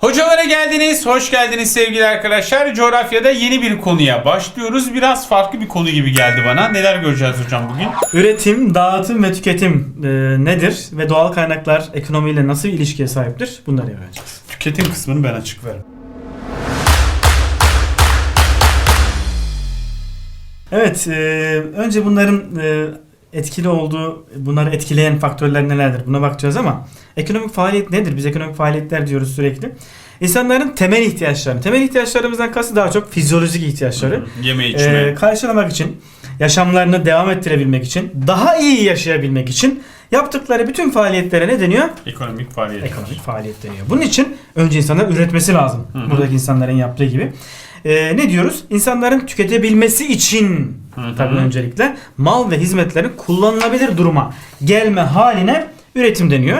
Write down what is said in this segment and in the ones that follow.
Hocalara geldiniz, hoş geldiniz sevgili arkadaşlar. Coğrafyada yeni bir konuya başlıyoruz. Biraz farklı bir konu gibi geldi bana. Neler göreceğiz hocam bugün? Üretim, dağıtım ve tüketim e, nedir ve doğal kaynaklar ekonomiyle nasıl bir ilişkiye sahiptir? Bunları öğreneceğiz. Tüketim kısmını ben açık veririm. Evet, e, önce bunların e, etkili olduğu, bunları etkileyen faktörler nelerdir? Buna bakacağız ama ekonomik faaliyet nedir? Biz ekonomik faaliyetler diyoruz sürekli. İnsanların temel ihtiyaçlarını, temel ihtiyaçlarımızdan kastı daha çok fizyolojik ihtiyaçları. Yeme içme. e, karşılamak için, yaşamlarını devam ettirebilmek için, daha iyi yaşayabilmek için yaptıkları bütün faaliyetlere ne deniyor? ekonomik faaliyet. Ekonomik faaliyet deniyor. Bunun için önce insanlar üretmesi lazım. Hı hı. Buradaki insanların yaptığı gibi. Ee, ne diyoruz? İnsanların tüketebilmesi için Hı hı. tabii öncelikle mal ve hizmetlerin kullanılabilir duruma gelme haline üretim deniyor.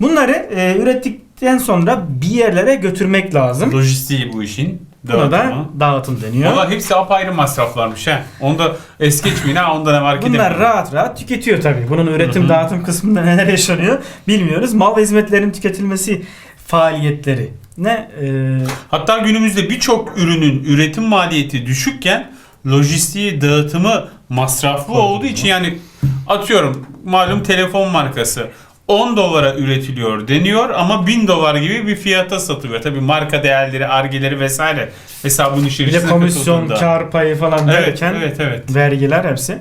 Bunları e, ürettikten sonra bir yerlere götürmek lazım. Lojistiği bu işin. Buna da Dağıtımı. dağıtım deniyor. Valla hepsi apayrı masraflarmış ha. Onu da es geçmeyin ha. Onda ne var ki Bunlar rahat rahat tüketiyor tabii. Bunun üretim dağıtım kısmında neler yaşanıyor bilmiyoruz. Mal ve hizmetlerin tüketilmesi faaliyetleri ne? Ee, Hatta günümüzde birçok ürünün üretim maliyeti düşükken lojistiği, dağıtımı masraflı Doğru. olduğu için yani atıyorum malum telefon markası 10 dolara üretiliyor deniyor ama 1000 dolar gibi bir fiyata satılıyor. Tabii marka değerleri, argeleri vesaire hesabın Bir içerisine de komisyon, kar payı falan Evet, derken evet, evet. vergiler hepsi.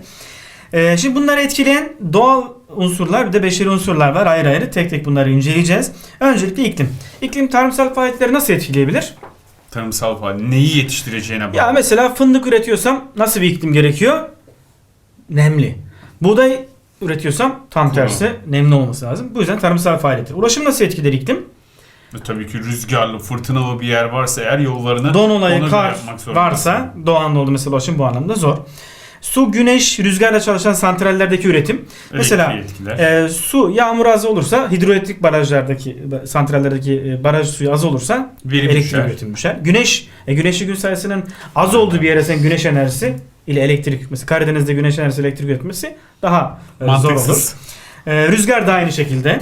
Ee, şimdi bunları etkileyen doğal unsurlar bir de beşeri unsurlar var ayrı ayrı. Tek tek bunları inceleyeceğiz. Öncelikle iklim. İklim tarımsal faaliyetleri nasıl etkileyebilir? Tarımsal faaliyet. Neyi yetiştireceğine bağlı. Ya mesela fındık üretiyorsam nasıl bir iklim gerekiyor? Nemli. Buğday üretiyorsam tam tersi nemli olması lazım. Bu yüzden tarımsal faaliyetler. Ulaşım nasıl etkiler iklim? Ve Tabii ki rüzgarlı, fırtınalı bir yer varsa eğer yollarını Don olayı, kar varsa Doğu Anadolu mesela ulaşım bu anlamda zor. Su, güneş, rüzgarla çalışan santrallerdeki üretim. Mesela Elektriği etkiler. e, su yağmur az olursa hidroelektrik barajlardaki santrallerdeki e, baraj suyu az olursa Verim elektrik düşer. üretimi düşer. Güneş, e, güneşli gün sayısının az olduğu bir yere sen güneş enerjisi ile elektrik mesela Karadeniz'de güneş enerjisi elektrik üretmesi daha e, zor olur. Mantıksız. E, rüzgar da aynı şekilde.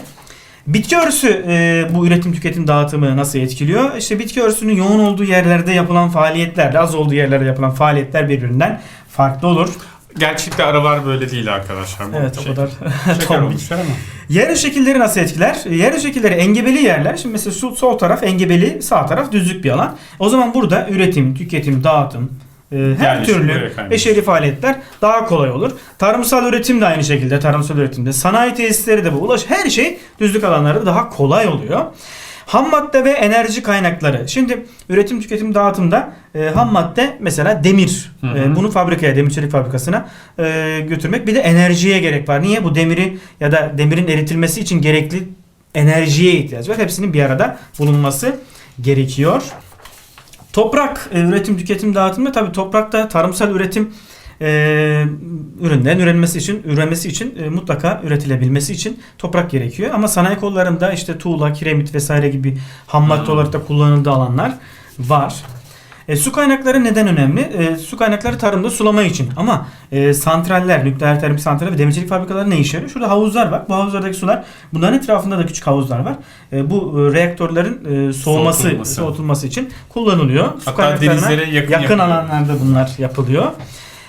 Bitki örtüsü e, bu üretim tüketim dağıtımı nasıl etkiliyor? İşte bitki örtüsünün yoğun olduğu yerlerde yapılan faaliyetlerle az olduğu yerlerde yapılan faaliyetler birbirinden farklı olur. Gerçekte aralar böyle değil arkadaşlar. Bu Evet o şey. kadar Şaka tombil. olmuşlar ama. Yer şekilleri nasıl etkiler? Yer şekilleri engebeli yerler. Şimdi mesela sol, sol taraf engebeli, sağ taraf düzlük bir alan. O zaman burada üretim, tüketim, dağıtım, e, her buraya türlü beşeri faaliyetler daha kolay olur. Tarımsal üretim de aynı şekilde. Tarımsal üretimde sanayi tesisleri de bu. Ulaş her şey düzlük alanlarda daha kolay oluyor. Ham madde ve enerji kaynakları. Şimdi üretim, tüketim, dağıtımda e, ham madde mesela demir. Hı hı. E, bunu fabrikaya, demir çelik fabrikasına e, götürmek. Bir de enerjiye gerek var. Niye? Bu demiri ya da demirin eritilmesi için gerekli enerjiye ihtiyaç var. Hepsinin bir arada bulunması gerekiyor. Toprak e, üretim, tüketim, dağıtımda tabii toprakta tarımsal üretim e, ürünlerin ürenmesi için, ürenmesi için e, mutlaka üretilebilmesi için toprak gerekiyor. Ama sanayi kollarında işte tuğla, kiremit vesaire gibi ham madde Hmm. olarak da kullanıldığı alanlar var. E, su kaynakları neden önemli? E, su kaynakları tarımda sulama için. Ama e, santraller, nükleer termik santraller ve demircilik fabrikaları ne işe yarıyor? Şurada havuzlar var. Bu havuzlardaki sular, bunların etrafında da küçük havuzlar var. E, bu e, reaktörlerin e, soğuması, Soğutulması. soğutulması için kullanılıyor. Su Hatta denizlere yakın yakın yapılıyor. alanlarda bunlar yapılıyor.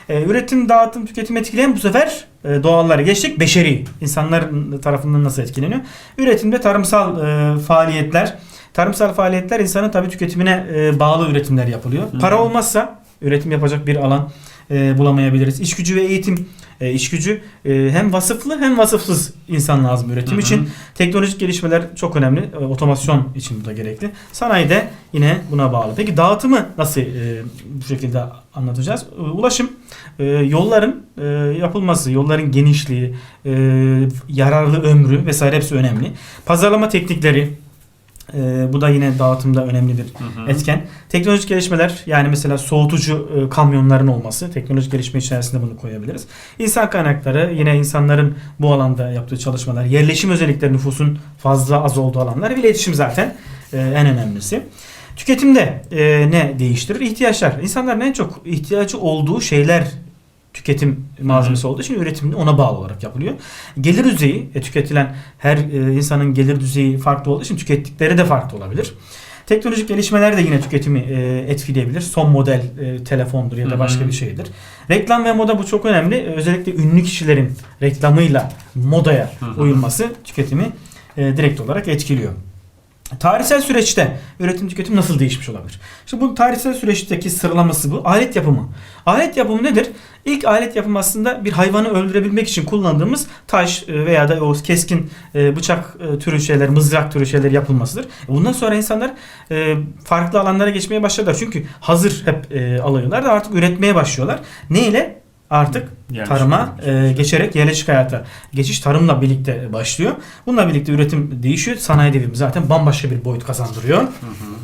E, üretim, dağıtım, tüketim etkileyen bu sefer e, doğalları geçtik. Beşeri insanların tarafından nasıl etkileniyor? Üretimde tarımsal e, faaliyetler. Tarımsal faaliyetler insanın tabii tüketimine e, bağlı üretimler yapılıyor. Para olmazsa üretim yapacak bir alan e, bulamayabiliriz. İş gücü ve eğitim e, iş gücü e, hem vasıflı hem vasıfsız insan lazım üretim Hı hı. için. Teknolojik gelişmeler çok önemli. E, Otomasyon için bu da gerekli. Sanayi de yine buna bağlı. Peki dağıtımı nasıl e, bu şekilde anlatacağız? E, Ulaşım, e, yolların e, yapılması, yolların genişliği, e, yararlı ömrü vesaire hepsi önemli. Pazarlama teknikleri, e, bu da yine dağıtımda önemli bir Hı hı. etken. Teknolojik gelişmeler yani mesela soğutucu e, kamyonların olması teknolojik gelişme içerisinde bunu koyabiliriz. İnsan kaynakları yine insanların bu alanda yaptığı çalışmalar, yerleşim özellikleri nüfusun fazla az olduğu alanlar ve iletişim zaten e, en önemlisi. Tüketimde e, ne değiştirir? İhtiyaçlar. İnsanların en çok ihtiyacı olduğu şeyler tüketim malzemesi olduğu için üretim ona bağlı olarak yapılıyor. Gelir düzeyi, e, tüketilen her e, insanın gelir düzeyi farklı olduğu için tükettikleri de farklı olabilir. Teknolojik gelişmeler de yine tüketimi e, etkileyebilir. Son model e, telefondur ya da başka bir şeydir. Reklam ve moda bu çok önemli. Özellikle ünlü kişilerin reklamıyla modaya uyulması tüketimi e, direkt olarak etkiliyor. Tarihsel süreçte üretim tüketim nasıl değişmiş olabilir? Şimdi bu tarihsel süreçteki sıralaması bu. Alet yapımı. Alet yapımı nedir? İlk alet yapımı aslında bir hayvanı öldürebilmek için kullandığımız taş e, veya da o keskin e, bıçak e, türü şeyler, mızrak türü şeyler yapılmasıdır. Bundan sonra insanlar farklı alanlara geçmeye başladılar. Çünkü hazır hep alıyorlar da artık üretmeye başlıyorlar. Ne ile? Artık Yerleşik tarıma e, geçerek yerleşik hayata geçiş tarımla birlikte başlıyor. Bununla birlikte üretim değişiyor. Sanayi devrimi zaten bambaşka bir boyut kazandırıyor. Hı hı.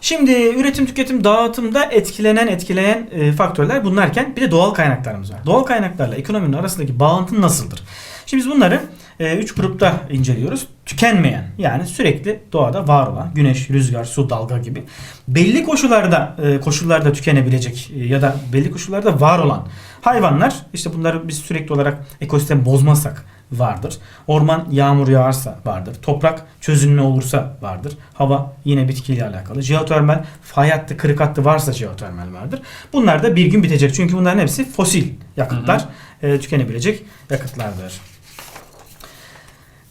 Şimdi üretim tüketim dağıtımda etkilenen etkileyen e, faktörler bunlarken bir de doğal kaynaklarımız var. Doğal kaynaklarla ekonominin arasındaki bağıntı nasıldır? Şimdi biz bunları 3 grupta inceliyoruz. Tükenmeyen yani sürekli doğada var olan güneş, rüzgar, su, dalga gibi belli koşullarda e, koşullarda tükenebilecek e, ya da belli koşullarda var olan hayvanlar işte bunları biz sürekli olarak ekosistem bozmazsak vardır. Orman yağmur yağarsa vardır. Toprak çözünme olursa vardır. Hava yine bitkiyle alakalı. Jeotermal fay hattı, kırık hattı varsa jeotermal vardır. Bunlar da bir gün bitecek. Çünkü bunların hepsi fosil yakıtlar. e, tükenebilecek yakıtlardır.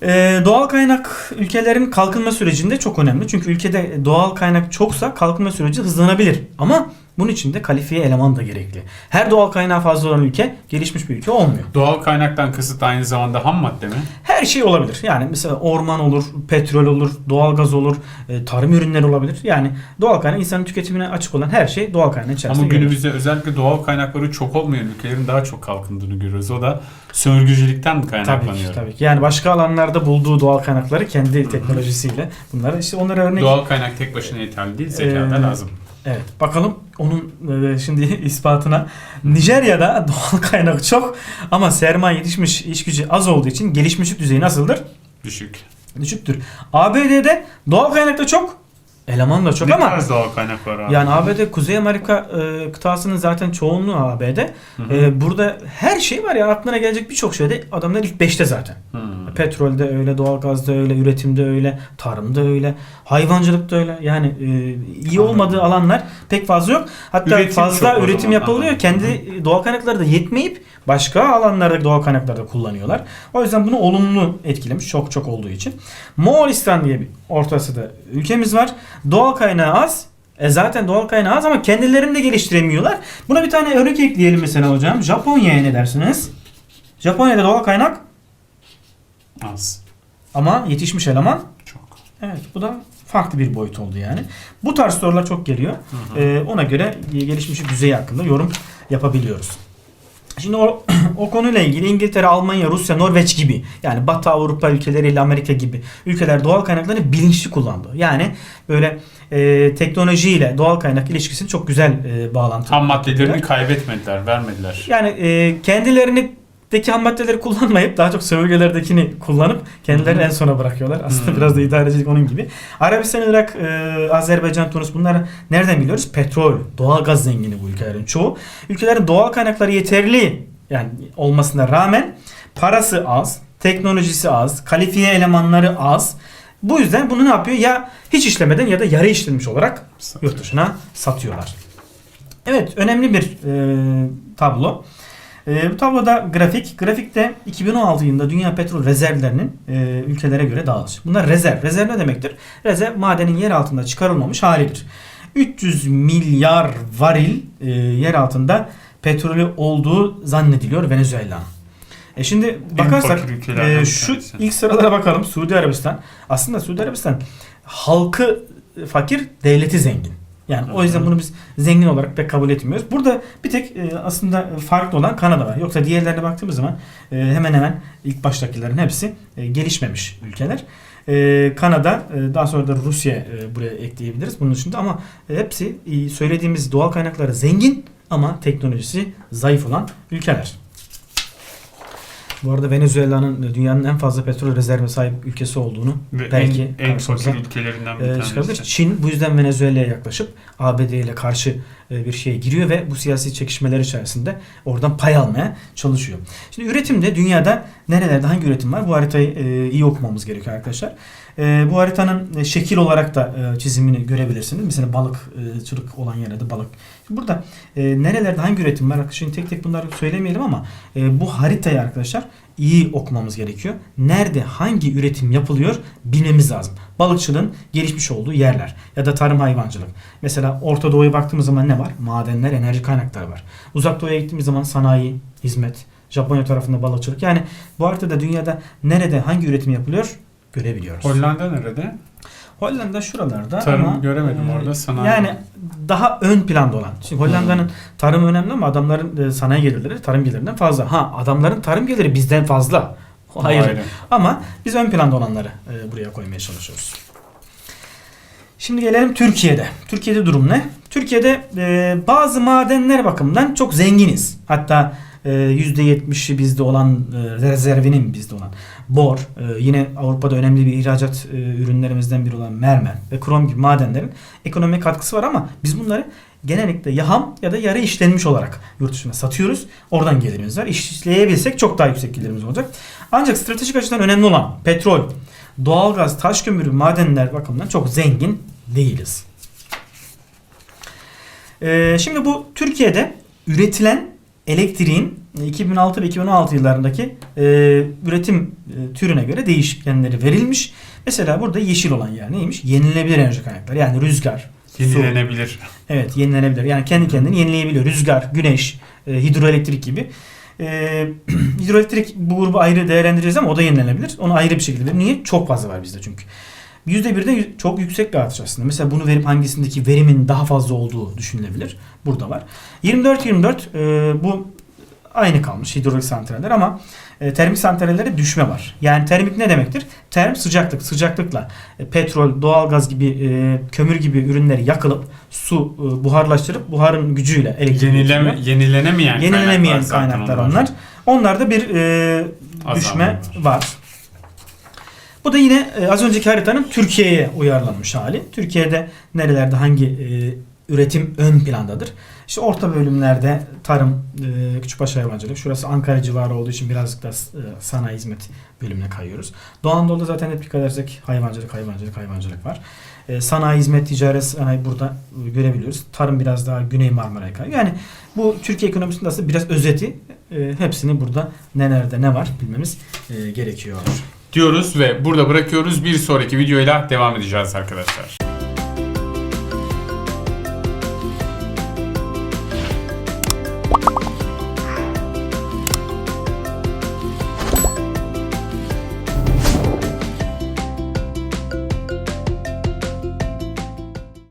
Ee, doğal kaynak ülkelerin kalkınma sürecinde çok önemli. Çünkü ülkede doğal kaynak çoksa kalkınma süreci hızlanabilir. Ama bunun için de kalifiye eleman da gerekli. Her doğal kaynağı fazla olan ülke gelişmiş bir ülke olmuyor. Doğal kaynaktan kasıt aynı zamanda ham madde mi? Her şey olabilir. Yani mesela orman olur, petrol olur, doğalgaz olur, e, tarım ürünleri olabilir. Yani doğal kaynak insanın tüketimine açık olan her şey doğal kaynağı içerisinde. Ama gelir. günümüzde özellikle doğal kaynakları çok olmayan ülkelerin daha çok kalkındığını görüyoruz. O da sömürgücülükten Tabii kaynaklanıyor. ki, tabii ki. Yani başka alanlarda bulduğu doğal kaynakları kendi teknolojisiyle bunları işte onlara örnek Doğal kaynak tek başına yeterli değil, zeka da Ee, lazım. Evet bakalım onun e, şimdi ispatına. Nijerya'da doğal kaynak çok ama sermaye yetişmiş iş gücü az olduğu için gelişmişlik düzeyi nasıldır? Düşük. Düşüktür. ABD'de doğal kaynak da çok, eleman da çok ne ama tarz doğal kaynak var abi? yani ABD Kuzey Amerika e, kıtasının zaten çoğunluğu ABD. Hı hı. E, burada her şey var ya aklına gelecek birçok şeyde adamlar ilk 5'te zaten. Hı. Petrolde öyle, doğalgazda öyle, üretimde öyle, tarımda öyle, hayvancılıkta öyle. Yani e, iyi Anladım. olmadığı alanlar pek fazla yok. Hatta Üretim fazla üretim zaman, yapılıyor. anladım. Kendi doğal kaynakları da yetmeyip başka alanlarda doğal kaynakları da kullanıyorlar. O yüzden bunu olumlu etkilemiş çok çok olduğu için. Moğolistan diye bir Orta Asya'da ülkemiz var. Doğal kaynağı az. E zaten doğal kaynağı az ama kendilerini de geliştiremiyorlar. Buna bir tane örnek ekleyelim mesela hocam. Japonya'ya ne dersiniz? Japonya'da doğal kaynak Az. ama yetişmiş eleman Çok. evet bu da farklı bir boyut oldu yani. Bu tarz sorular çok geliyor. Hı hı. Ee, ona göre gelişmişlik düzeyi hakkında yorum yapabiliyoruz. Şimdi o, o konuyla ilgili İngiltere, Almanya, Rusya, Norveç gibi yani Batı Avrupa ülkeleriyle Amerika gibi ülkeler doğal kaynaklarını bilinçli kullandı. Yani böyle e, teknolojiyle doğal kaynak ilişkisini çok güzel e, bağlantı. Ham maddelerini kaybetmediler, vermediler. Yani e, kendilerini deki ham maddeleri kullanmayıp daha çok sömürgelerdekini kullanıp kendilerini en sona bırakıyorlar. Aslında Hı. biraz da idarecilik onun gibi. Arabistan, Irak, e, Azerbaycan, Tunus bunları nereden biliyoruz? Petrol, doğal gaz zengini bu ülkelerin çoğu. Ülkelerin doğal kaynakları yeterli yani olmasına rağmen parası az, teknolojisi az, kalifiye elemanları az. Bu yüzden bunu ne yapıyor? Ya hiç işlemeden ya da yarı işlenmiş olarak Satıyor. yurt dışına satıyorlar. Evet önemli bir e, tablo. E, bu tabloda grafik. Grafikte 2016 yılında dünya petrol rezervlerinin e, ülkelere göre dağılış. Bunlar rezerv. Rezerv ne demektir? Rezerv madenin yer altında çıkarılmamış halidir. 300 milyar varil e, yer altında petrolü olduğu zannediliyor Venezuela. E şimdi bakarsak e, şu ilk sıralara bakalım. Suudi Arabistan. Aslında Suudi Arabistan halkı fakir, devleti zengin. Yani o yüzden bunu biz zengin olarak pek kabul etmiyoruz. Burada bir tek e, aslında farklı olan Kanada var. Yoksa diğerlerine baktığımız zaman e, hemen hemen ilk baştakilerin hepsi e, gelişmemiş ülkeler. E, Kanada, e, daha sonra da Rusya e, buraya ekleyebiliriz bunun dışında ama hepsi e, söylediğimiz doğal kaynakları zengin ama teknolojisi zayıf olan ülkeler. Bu arada Venezuela'nın e, dünyanın en fazla petrol rezerve sahip ülkesi olduğunu Ve belki en, en fakir ülkelerinden bir e, tanesi. çıkabilir. Çin bu yüzden Venezuela'ya yaklaşıp ABD ile karşı e, bir şeye giriyor ve bu siyasi çekişmeler içerisinde oradan pay almaya çalışıyor. Şimdi üretimde dünyada nerelerde hangi üretim var? Bu haritayı e, iyi okumamız gerekiyor arkadaşlar. E, bu haritanın e, şekil olarak da e, çizimini görebilirsiniz. Mesela balıkçılık olan yerde balık. Burada e, nerelerde hangi üretim var? Şimdi tek tek bunları söylemeyelim ama e, bu haritayı arkadaşlar iyi okumamız gerekiyor. Nerede hangi üretim yapılıyor bilmemiz lazım. Balıkçılığın gelişmiş olduğu yerler ya da tarım hayvancılık. Mesela Orta Doğu'ya baktığımız zaman ne var? Madenler, enerji kaynakları var. Uzak Doğu'ya gittiğimiz zaman sanayi, hizmet, Japonya tarafında balıkçılık. Yani bu haritada dünyada nerede hangi üretim yapılıyor görebiliyoruz. Hollanda nerede? Hollanda şuralarda Tarım ama göremedim e, orada. Sanayi. yani daha ön planda olan. Şimdi Hollanda'nın tarım önemli ama adamların e, sanayi gelirleri tarım gelirinden fazla. Ha adamların tarım geliri bizden fazla. Hayır. Ayrı. Ama biz ön planda olanları e, buraya koymaya çalışıyoruz. Şimdi gelelim Türkiye'de. Türkiye'de durum ne? Türkiye'de e, bazı madenler bakımından çok zenginiz. Hatta e, %70'i bizde olan e, rezervinin bizde olan bor, e, yine Avrupa'da önemli bir ihracat e, ürünlerimizden biri olan mermer ve krom gibi madenlerin ekonomik katkısı var ama biz bunları genellikle ya ham ya da yarı işlenmiş olarak yurt dışına satıyoruz. Oradan gelirimiz var. İşleyebilsek çok daha yüksek gelirimiz olacak. Ancak stratejik açıdan önemli olan petrol, doğalgaz, taş kömürü, madenler bakımından çok zengin değiliz. Ee, şimdi bu Türkiye'de üretilen elektriğin 2006 ve 2016 yıllarındaki e, üretim e, türüne göre değişkenleri verilmiş. Mesela burada yeşil olan yer neymiş? Yenilenebilir enerji kaynakları. Yani rüzgar, su, Yenilenebilir. Evet yenilenebilir. Yani kendi kendini yenileyebiliyor. Rüzgar, güneş, e, hidroelektrik gibi. E, hidroelektrik bu grubu ayrı değerlendireceğiz ama o da yenilenebilir. Onu ayrı bir şekilde. Niye? Çok fazla var bizde çünkü. %1'de yü- çok yüksek bir artış aslında. Mesela bunu verip hangisindeki verimin daha fazla olduğu düşünülebilir. Burada var. 24-24 e, bu aynı kalmış hidrolik santraller ama e, termik santrallerde düşme var. Yani termik ne demektir? Term sıcaklık. Sıcaklıkla e, petrol, doğalgaz gibi e, kömür gibi ürünleri yakılıp su e, buharlaştırıp buharın gücüyle elektrik Yenileme, üretiyor. yenilenemeyen, Yenilenemeyen zaten kaynaklar onlar. Onlarda bir e, düşme var. var. Bu da yine e, az önceki haritanın Türkiye'ye uyarlanmış hali. Türkiye'de nerelerde hangi e, üretim ön plandadır? İşte orta bölümlerde tarım, e, küçükbaş hayvancılık. Şurası Ankara civarı olduğu için birazcık da e, sanayi hizmet bölümüne kayıyoruz. Doğu Anadolu'da zaten hep dikkat edersek hayvancılık, hayvancılık, hayvancılık var. Sanayi, hizmet, ticaret, sanayi burada görebiliyoruz. Tarım biraz daha Güney Marmara'ya kayıyor. Yani bu Türkiye ekonomisinde aslında biraz özeti. Hepsini burada nelerde ne var bilmemiz e, gerekiyor. Diyoruz ve burada bırakıyoruz. Bir sonraki videoyla devam edeceğiz arkadaşlar.